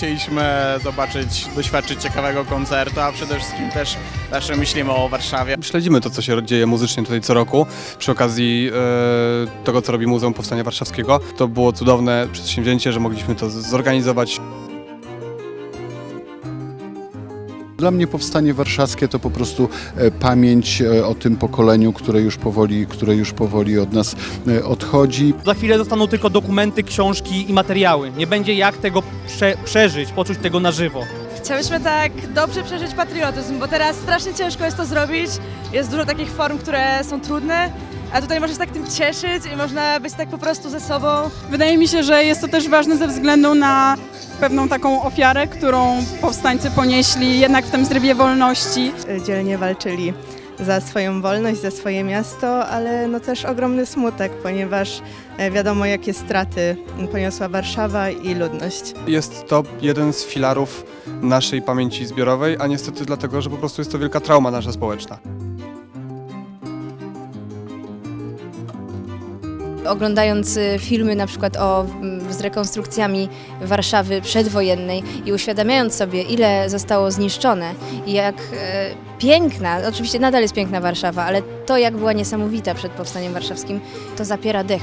chcieliśmy zobaczyć, doświadczyć ciekawego koncertu, a przede wszystkim też zawsze myślimy o Warszawie. Śledzimy to, co się dzieje muzycznie tutaj co roku przy okazji e, tego, co robi Muzeum Powstania Warszawskiego. To było cudowne przedsięwzięcie, że mogliśmy to zorganizować. Dla mnie powstanie warszawskie to po prostu e, pamięć e, o tym pokoleniu, które już powoli, które już powoli od nas e, odchodzi. Za chwilę zostaną tylko dokumenty, książki i materiały. Nie będzie jak tego prze przeżyć, poczuć tego na żywo. Chciałyśmy tak dobrze przeżyć patriotyzm, bo teraz strasznie ciężko jest to zrobić. Jest dużo takich form, które są trudne, a tutaj można się tak tym cieszyć i można być tak po prostu ze sobą. Wydaje mi się, że jest to też ważne ze względu na pewną taką ofiarę, którą powstańcy ponieśli jednak w tym zrywie wolności. dzielnie walczyli za swoją wolność, za swoje miasto, ale no też ogromny smutek, ponieważ e, wiadomo jakie straty poniosła Warszawa i ludność. Jest to jeden z filarów naszej pamięci zbiorowej, a niestety dlatego, że po prostu jest to wielka trauma nasza społeczna. Oglądając y, filmy na przykład o, z rekonstrukcjami Warszawy przedwojennej i uświadamiając sobie, ile zostało zniszczone i jak e, piękna, oczywiście nadal jest piękna Warszawa, ale to jak była niesamowita przed Powstaniem Warszawskim, to zapiera dech.